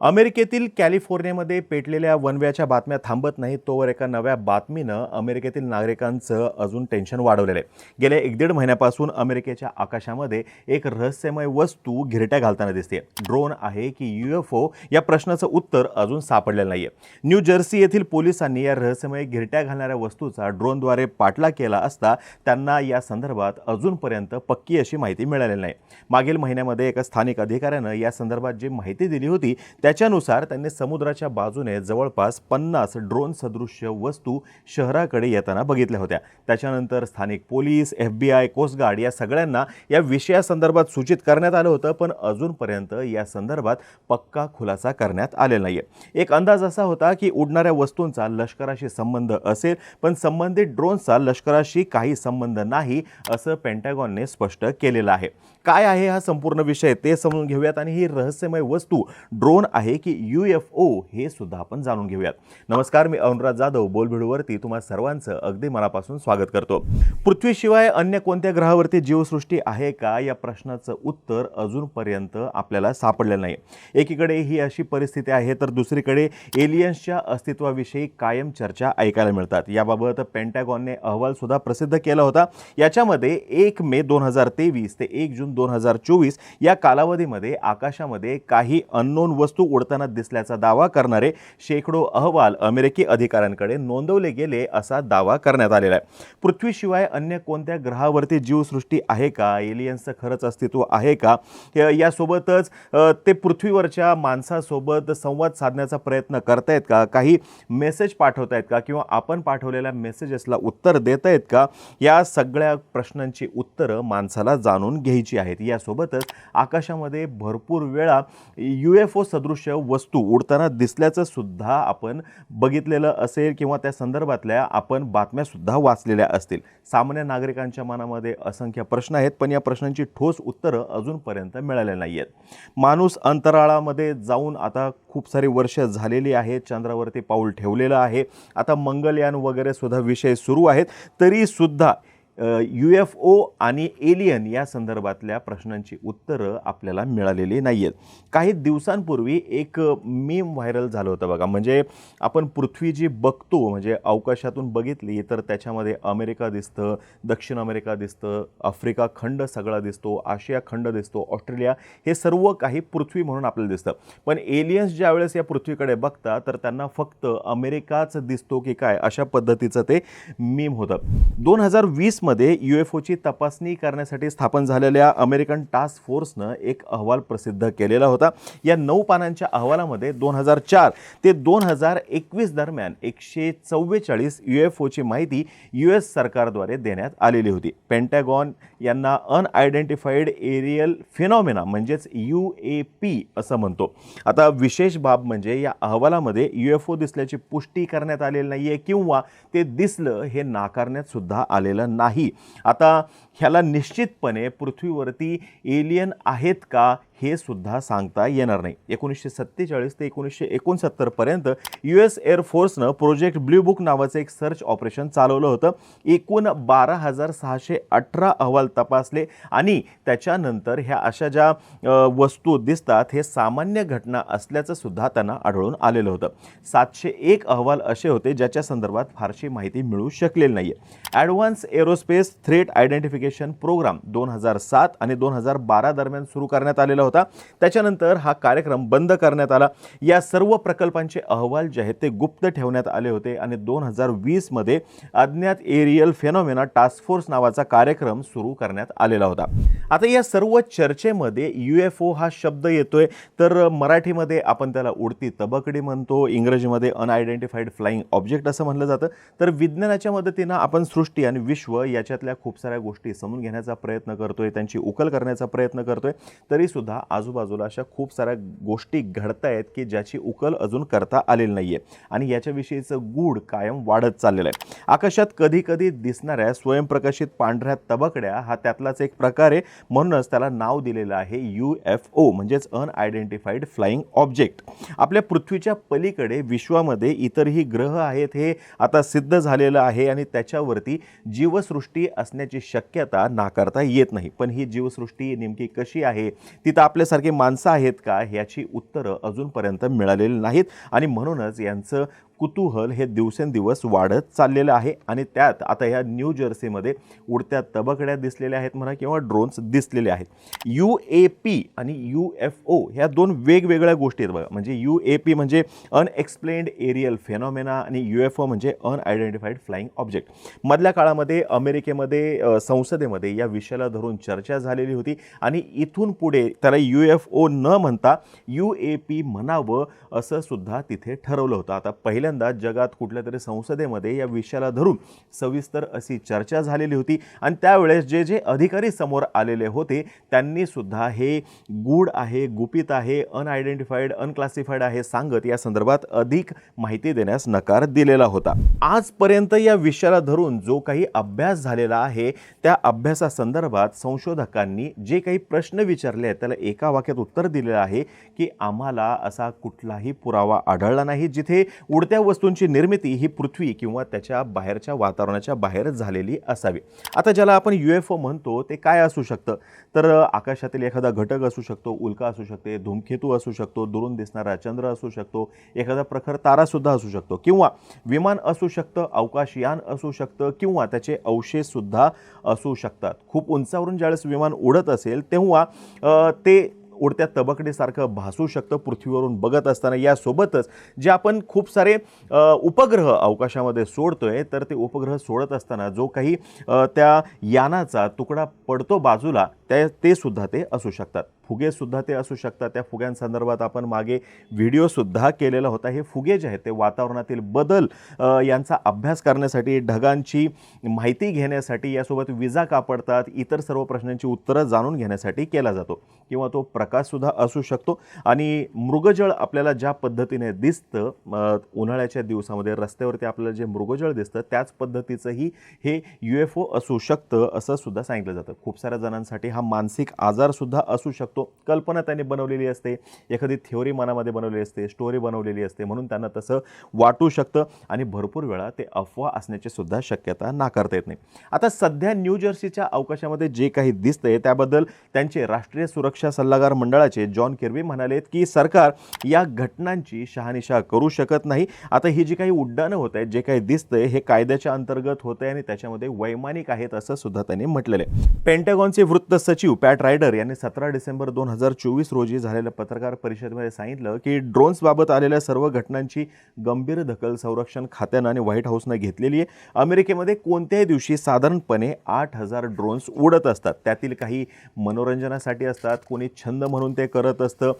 अमेरिकेतील कॅलिफोर्नियामध्ये पेटलेल्या वनव्याच्या बातम्या थांबत नाहीत तोवर एका नव्या बातमीनं अमेरिकेतील नागरिकांचं अजून टेन्शन वाढवलेलं आहे. गेल्या एक दीड महिन्यापासून अमेरिकेच्या आकाशामध्ये एक रहस्यमय वस्तू घिरट्या घालताना दिसते ड्रोन आहे की यू एफ ओ या प्रश्नाचं उत्तर अजून सापडलेलं नाही आहे न्यू जर्सी येथील पोलिसांनी या रहस्यमय घिरट्या घालणाऱ्या वस्तूचा ड्रोनद्वारे पाठलाग केला असता त्यांना या संदर्भात अजूनपर्यंत पक्की अशी माहिती मिळालेली नाही. मागील महिन्यामध्ये एका स्थानिक अधिकाऱ्यानं या संदर्भात जी माहिती दिली होती त्याच्यानुसार त्यांनी समुद्राच्या बाजूने जवळपास पन्नास ड्रोन सदृश्य वस्तू शहराकडे येताना बघितल्या होत्या. त्याच्यानंतर स्थानिक police F B I coastguard या सगळ्यांना या विषयासंदर्भात सूचित करण्यात आलं होतं पण अजूनपर्यंत या संदर्भात पक्का खुलासा करण्यात आलेला नाही आहे एक अंदाज असा होता की उडणाऱ्या वस्तूंचा लष्कराशी संबंध असेल पण संबंधित ड्रोनचा लष्कराशी काही संबंध नाही असं पेंटॅगॉनने स्पष्ट केलेलं आहे. काय आहे हा संपूर्ण विषय ते समजून घेऊयात. आणि ही रहस्यमय वस्तू ड्रोन आहे की यू एफ ओ हे सुद्धा आपण जाणून घेऊयात. नमस्कार मी अनुराज जाधव बोलभिडूवरती तुम्हा सर्वांचं अगदी मनापासून स्वागत करतो. पृथ्वीशिवाय अन्य कोणत्या ग्रहावरती जीवसृष्टी आहे का? या प्रश्नाचं उत्तर अजूनपर्यंत आपल्याला सापडलेलं नाही. एकीकडे ही अशी परिस्थिती आहे तर दुसरीकडे एलियन्सच्या अस्तित्वाविषयी कायम चर्चा ऐकायला मिळतात. याबाबत पेंटॅगॉनने अहवालसुद्धा प्रसिद्ध केला होता. याच्यामध्ये एक मे दोन हजार तेवीस ते एक जून दोन हजार चोवीस या कालावधीमध्ये आकाशामध्ये काही अननोन वस्तू उडताना दिसल्याचा दावा करणारे शेकडो अहवाल अमेरिकी अधिकाऱ्यांकडे नोंदवले गेले असा दावा करण्यात आलेला आहे. पृथ्वीशिवाय अन्य कोणत्या ग्रहावरती जीवसृष्टी आहे का? एलियन्सचं खरंच अस्तित्व आहे का? यासोबतच ते पृथ्वीवरच्या माणसासोबत संवाद साधण्याचा प्रयत्न करतायत का? काही मेसेज पाठवत आहेत का? किंवा आपण पाठवलेल्या मेसेजेसला उत्तर देत आहेत का? या सगळ्या प्रश्नांची उत्तरं माणसाला जाणून घ्यायची आहेत. यासोबतच आकाशामध्ये भरपूर वेळा यू एफ ओ सदृश अमानुष्य वस्तू उडताना दिसल्याचं सुद्धा आपण बघितलेलं असेल किंवा त्या संदर्भातल्या आपण बातम्यासुद्धा वाचलेल्या असतील. सामान्य नागरिकांच्या मनामध्ये असंख्य प्रश्न आहेत पण या प्रश्नांची ठोस उत्तरं अजूनपर्यंत मिळाले नाही आहेत माणूस अंतराळामध्ये जाऊन आता खूप सारी वर्ष झालेली आहेत चंद्रावरती पाऊल ठेवलेलं आहे. आता मंगलयान वगैरे सुद्धा विषय सुरू आहेत. तरीसुद्धा यू एफ ओ आणि एलियन या संदर्भातल्या प्रश्नांची उत्तरं आपल्याला मिळालेली नाही आहेत काही दिवसांपूर्वी एक मीम व्हायरल झालं होतं बघा. म्हणजे आपण पृथ्वी जी बघतो म्हणजे अवकाशातून बघितली तर त्याच्यामध्ये अमेरिका दिसतं दक्षिण अमेरिका दिसतं आफ्रिका खंड सगळा दिसतो आशिया खंड दिसतो ऑस्ट्रेलिया हे सर्व काही पृथ्वी म्हणून आपल्याला दिसतं. पण एलियन्स ज्या वेळेस या पृथ्वीकडे बघतात तर त्यांना फक्त अमेरिकाच दिसतो की काय अशा पद्धतीचं ते मीम होतं. दोन हजार वीस वीसमध्ये यू एफ ओची तपासणी करण्यासाठी स्थापन झालेल्या अमेरिकन टास्क फोर्सनं एक अहवाल प्रसिद्ध केलेला होता. या नऊ पानांच्या अहवालामध्ये दोन हजार चार ते दोन हजार एकवीस दरम्यान एकशे चव्वेचाळीस यू एफ ओची माहिती यू एस सरकारद्वारे देण्यात आलेली होती. पेंटॅगॉन यांना अनआयडेंटिफाईड एरियल फिनॉमिना म्हणजेच यू ए पी असं म्हणतो. आता विशेष बाब म्हणजे या अहवालामध्ये यू एफ ओ दिसल्याची पुष्टी करण्यात आलेली नाही आहे किंवा ते दिसलं हे नाकारण्यात सुद्धा आलेलं नाही. आता ह्याला निश्चितपणे पृथ्वीवरती एलियन आहेत का हे सुद्धा सांगता येणार नाही. एकोणीसशे सत्तेचाळीस ते एकोणीसशे एकोणसत्तरपर्यंत यू एस एअरफोर्सनं प्रोजेक्ट ब्ल्यू बुक नावाचं एक सर्च ऑपरेशन चालवलं होतं. एकूण बारा हजार सहाशे अठरा अहवाल तपासले आणि त्याच्यानंतर ह्या अशा ज्या वस्तू दिसतात हे सामान्य घटना असल्याचं सुद्धा त्यांना आढळून आलेलं होतं. सातशे एक अहवाल असे होते ज्याच्या संदर्भात फारशी माहिती मिळू शकलेली नाही आहे advance aerospace threat identification programme दोन हजार सात आणि दोन हजार बारा दरम्यान सुरू करण्यात आलेला होता. त्याच्यानंतर हा कार्यक्रम बंद करण्यात आला. या सर्व प्रकल्पांचे अहवाल जे आहेत ते गुप्त ठेवण्यात आले होते आणि दोन हजार वीसमध्ये अज्ञात एरियल फेनॉमेना टास्क फोर्स नावाचा कार्यक्रम सुरू करण्यात आलेला होता. आता या सर्व चर्चेमध्ये यू एफ ओ हा शब्द येतोय. तर मराठीमध्ये आपण त्याला उडती तबकडी म्हणतो इंग्रजीमध्ये अनआयडेंटिफाईड फ्लाईंग ऑब्जेक्ट असं म्हणलं जातं. तर विज्ञानाच्या मदतीनं आपण सृष्टी आणि विश्व याच्यातल्या खूप साऱ्या गोष्टी समजून घेण्याचा प्रयत्न करतोय त्यांची उकल करण्याचा प्रयत्न करतोय. तरीसुद्धा आजूबाजूला अशा खूप साऱ्या गोष्टी घडत आहेत की ज्याची उकल अजून करता आलेली नाही आहे आणि याच्याविषयीचं गूढ कायम वाढत चाललेलं आहे. आकाशात कधी कधी दिसणाऱ्या स्वयंप्रकाशित पांढऱ्या तबकड्या हा त्यातलाच एक प्रकार आहे. म्हणूनच त्याला नाव दिलेलं आहे यू एफ ओ म्हणजेच अनआयडेंटिफाईड फ्लाईंग ऑब्जेक्ट. आपल्या पृथ्वीच्या पलीकडे विश्वामध्ये इतरही ग्रह आहेत हे आता सिद्ध झालेलं आहे आणि त्याच्यावरती जीवसृष्टी असण्याची शक्यता नाकारता येत नाही. पण ही जीवसृष्टी नेमकी कशी आहे? तिथं आपल्यासारखे माणसं आहेत का? ह्याची उत्तरं अजूनपर्यंत मिळालेली नाहीत. आणि म्हणूनच यांचं कुतूहल हे दिवसेंदिवस वाढत चाललेलं आहे आणि त्यात आता ह्या न्यू जर्सीमध्ये उडत्या तबकड्या दिसलेल्या आहेत म्हणा किंवा ड्रोन्स दिसलेले आहेत. यू ए पी आणि यू एफ ओ ह्या दोन वेगवेगळ्या गोष्टी आहेत बघा. म्हणजे यू ए पी म्हणजे अनएक्सप्लेन्ड एरियल फेनॉमेना आणि यू एफ ओ म्हणजे अनआयडेंटिफाईड फ्लाइंग ऑब्जेक्ट मधल्या काळामध्ये अमेरिकेमध्ये संसदेमध्ये या विषयाला धरून चर्चा झालेली होती आणि इथून पुढे त्याला यू एफ ओ न म्हणता यू ए पी म्हणावं असं सुद्धा तिथे ठरवलं होतं. आता पहिल्यांदा जगात कुठल्या तरी संसदेमध्ये या विषयाला धरून सविस्तर अशी चर्चा झालेली होती. आणि त्यावेळेस जे जे अधिकारी समोर आलेले होते त्यांनी सुद्धा हे गूढ आहे गुपित आहे अनआयडेंटिफाईड अनक्लासिफाईड आहे सांगत या संदर्भात अधिक माहिती देण्यास नकार दिलेला होता. आजपर्यंत या विषयाला धरून जो काही अभ्यास झालेला आहे त्या अभ्यासासंदर्भात संशोधकांनी जे काही प्रश्न विचारले आहेत त्याला एका वाक्यात उत्तर दिलेलं आहे की आम्हाला असा कुठलाही पुरावा आढळला नाही जिथे उडत्या वस्तूंची निर्मिती ही पृथ्वी किंवा त्याच्या बाहेरच्या वातावरणाच्या बाहेरच झालेली असावी. आता ज्याला आपण यू एफ ओ म्हणतो ते काय असू शकतं? तर आकाशातील एखादा घटक असू शकतो उल्का असू शकते धूमकेतू असू शकतो दुरून दिसणारा चंद्र असू शकतो एखादा प्रखर तारासुद्धा असू शकतो. किंवा विमान असू शकतं अवकाशयान असू शकतं किंवा त्याचे अवशेषसुद्धा असू शकतात. खूप उंचावरून ज्यावेळेस विमान उडत असेल तेव्हा ते उडत्या तबकडेसारखं भासू शकतं पृथ्वीवरून बघत असताना. यासोबतच जे आपण खूप सारे उपग्रह अवकाशामध्ये सोडतोय तर ते उपग्रह सोडत असताना जो काही त्या यानाचा तुकडा पडतो बाजूला त्या ते सुद्धा ते असू शकतात. फुगेसुद्धा ते असू शकतात. त्या फुग्यांसंदर्भात आपण मागे व्हिडिओसुद्धा केलेला होता. हे फुगे जे आहेत ते वातावरणातील बदल यांचा अभ्यास करण्यासाठी ढगांची माहिती घेण्यासाठी यासोबत विजा का पडतात इतर सर्व प्रश्नांची उत्तरं जाणून घेण्यासाठी केला जातो किंवा तो प्रकाशसुद्धा असू शकतो. आणि मृगजळ आपल्याला ज्या पद्धतीने दिसतं उन्हाळ्याच्या दिवसामध्ये रस्त्यावरती आपल्याला जे मृगजळ दिसतं त्याच पद्धतीचंही हे यू एफ ओ असू शकतं असं सुद्धा सांगितलं जातं. खूप साऱ्या जणांसाठी हा हा मानसिक आजारसुद्धा असू शकतो. कल्पना त्यांनी बनवलेली असते. एखादी थिओरी मनामध्ये बनवलेली असते स्टोरी बनवलेली असते म्हणून त्यांना तसं वाटू शकतं आणि भरपूर वेळा ते अफवा असण्याची सुद्धा शक्यता नाकारता येत नाही. आता सध्या न्यू जर्सीच्या अवकाशामध्ये जे काही दिसतंय त्याबद्दल त्यांचे राष्ट्रीय सुरक्षा सल्लागार मंडळाचे जॉन किर्बी म्हणालेत की सरकार या घटनांची शहानिशा करू शकत नाही. आता ही जी काही उड्डाणं होत आहेत जे काही दिसतंय हे कायद्याच्या अंतर्गत होत आहे आणि त्याच्यामध्ये वैमानिक आहेत असं सुद्धा त्यांनी म्हटलेलं आहे. पेंटॅगॉनचे वृत्त सचिव पॅट रायडर यांनी सतरा डिसेंबर दोन हजार चोवीस रोजी झालेल्या पत्रकार परिषदेमध्ये सांगितलं की ड्रोन्सबाबत आलेल्या सर्व घटनांची गंभीर दखल संरक्षण खात्यानं आणि व्हाईट हाऊसनं घेतलेली आहे. अमेरिकेमध्ये कोणत्याही दिवशी साधारणपणे आठ हजार ड्रोन्स उडत असतात. त्यातील काही मनोरंजनासाठी असतात कोणी छंद म्हणून ते करत असतं.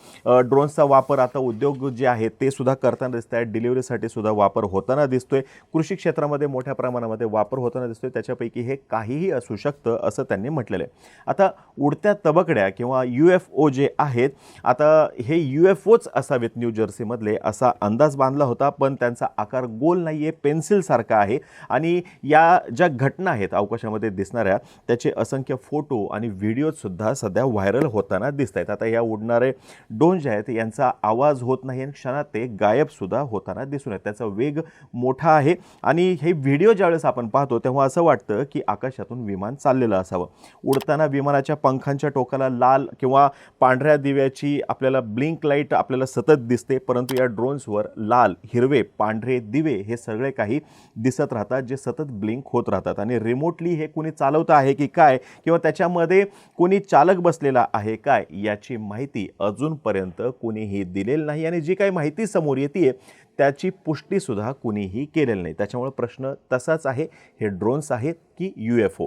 ड्रोन्सचा वापर आता उद्योग जे आहेत ते सुद्धा करताना दिसत आहेत डिलिव्हरीसाठी सुद्धा वापर होताना दिसतोय. कृषी क्षेत्रामध्ये मोठ्या प्रमाणामध्ये वापर होताना दिसतोय. त्याच्यापैकी हे काहीही असू शकतं असं त्यांनी म्हटलेलं आहे. आता उडत्या तबकड्या किंवा यू एफ ओ जे आहेत आता हे यू एफ ओच असावेत न्यू जर्सीमधले असा अंदाज बांधला होता पण त्यांचा आकार गोल नाही आहे पेन्सिलसारखा आहे. आणि या ज्या घटना आहेत अवकाशामध्ये दिसणाऱ्या त्याचे असंख्य फोटो आणि व्हिडिओजसुद्धा सध्या व्हायरल होताना दिसत आहेत आता या उडणारे डोन जे आहेत यांचा आवाज होत नाही आणि क्षणात ते गायबसुद्धा होताना दिसून येत. त्याचा वेग मोठा आहे. आणि हे व्हिडिओ ज्यावेळेस आपण पाहतो तेव्हा असं वाटतं की आकाशातून विमान चाललेलं असावं. उडताना विमानाच्या पंखांच्या टोकाला लाल किंवा पांढऱ्या दिव्याची आपल्याला ब्लिंक लाइट आपल्याला सतत दिसते परंतु या ड्रोन्सवर लाल हिरवे पांढरे दिवे हे सगळे काही दिसत राहतात जे सतत ब्लिंक होत राहतात. आणि रिमोटली हे कुणी चालवतं आहे की काय किंवा त्याच्यामध्ये कोणी चालक बसलेला आहे काय याची माहिती अजूनपर्यंत कुणीही दिलेली नाही. आणि जी काही माहिती समोर येते त्याची पुष्टीसुद्धा कुणीही केलेली नाही. त्याच्यामुळे प्रश्न तसाच आहे. हे ड्रोन्स आहेत की यू एफ ओ?